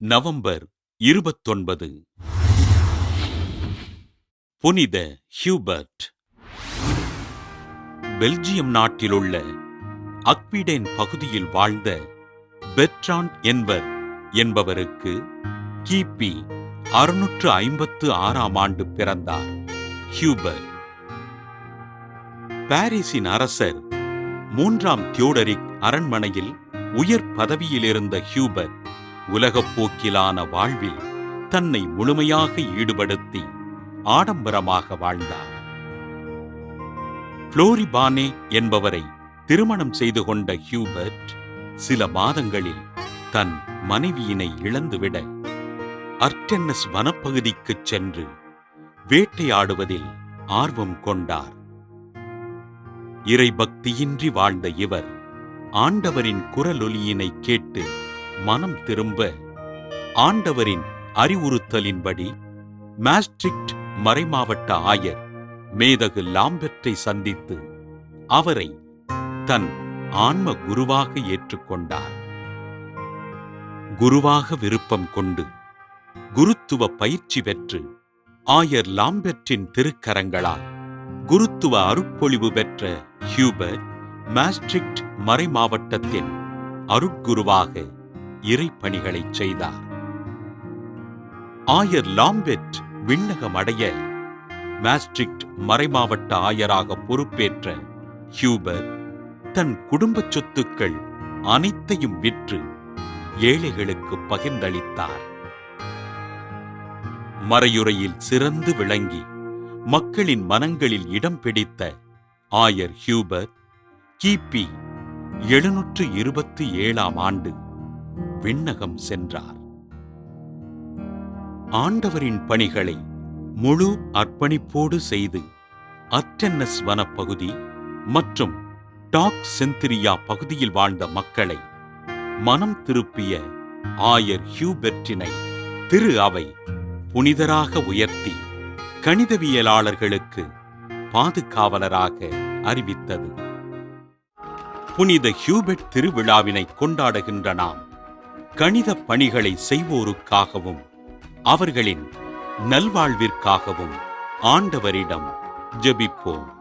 November இருபத்தொன்பது. புனித Hubert. Belgium நாட்டிலுள்ள அக்விடேன் பகுதியில் வாழ்ந்த பெட்ரான் என்பர் என்பவருக்கு கிபி அறுநூற்று ஐம்பத்து ஆறாம் ஆண்டு பிறந்தார் ஹியூபர் பாரிஸின் அரசர் மூன்றாம் தியோடரிக் அரண்மனையில் உயர் பதவியில் இருந்த ஹியூபர் உலகப் போக்கிலான வாழ்வில் தன்னை முழுமையாக ஈடுபடுத்தி ஆடம்பரமாக வாழ்ந்தார். புளோரிபானே என்பவரை திருமணம் செய்து கொண்ட ஹியூபர்ட் சில மாதங்களில் தன் மனைவியினை இழந்துவிட அர்டென்னஸ் வனப்பகுதிக்குச் சென்று வேட்டையாடுவதில் ஆர்வம் கொண்டார். இறைபக்தியின்றி வாழ்ந்த இவர் ஆண்டவரின் குரலொலியினை கேட்டு மனம் திரும்ப ஆண்டவரின் அறிவுறுத்தலின்படி மாஸ்ட்ரிக்ட் மறைமாவட்ட ஆயர் மேதகு லாம்பெற்றை சந்தித்து அவரை தன் ஆன்ம குருவாக ஏற்றுக்கொண்டார். குருவாக விருப்பம் கொண்டு குருத்துவ பயிற்சி பெற்று ஆயர் லாம்பெற்றின் திருக்கரங்களால் குருத்துவ அருட்பொழிவு பெற்ற ஹியூபர்ட் மாஸ்ட்ரிக்ட் மறைமாவட்டத்தின் அருட்குருவாக இறைப்பணிகளை செய்தார். ஆயர் லாம்பெட் விண்ணகம் அடைய மாஸ்ட்ரிக்ட் மறைமாவட்ட ஆயராக பொறுப்பேற்ற ஹியூபர் தன் குடும்ப சொத்துக்கள் அனைத்தையும் விற்று ஏழைகளுக்கு பகிர்ந்தளித்தார். மறையுறையில் சிறந்து விளங்கி மக்களின் மனங்களில் இடம் பிடித்த ஆயர் ஹியூபர் கிபி எழுநூற்று இருபத்தி ஏழாம் ஆண்டு விண்ணகம் சென்றார். ஆண்டவரின் பணிகளை முழு அர்ப்பணிப்போடு செய்து அர்டென்னஸ் வனப்பகுதி மற்றும் டாக் செந்திரியா பகுதியில் வாழ்ந்த மக்களை மனம் திருப்பிய ஆயர் ஹியூபெர்டினை திரு அவை புனிதராக உயர்த்தி கணிதவியலாளர்களுக்கு பாதுகாவலராக அறிவித்தது. புனித ஹியூபெட் திருவிழாவினை கொண்டாடுகின்ற நாம் கணித பணிகளை செய்வோருக்காகவும் அவர்களின் நல்வாழ்விற்காகவும் ஆண்டவரிடம் ஜெபிப்போம்.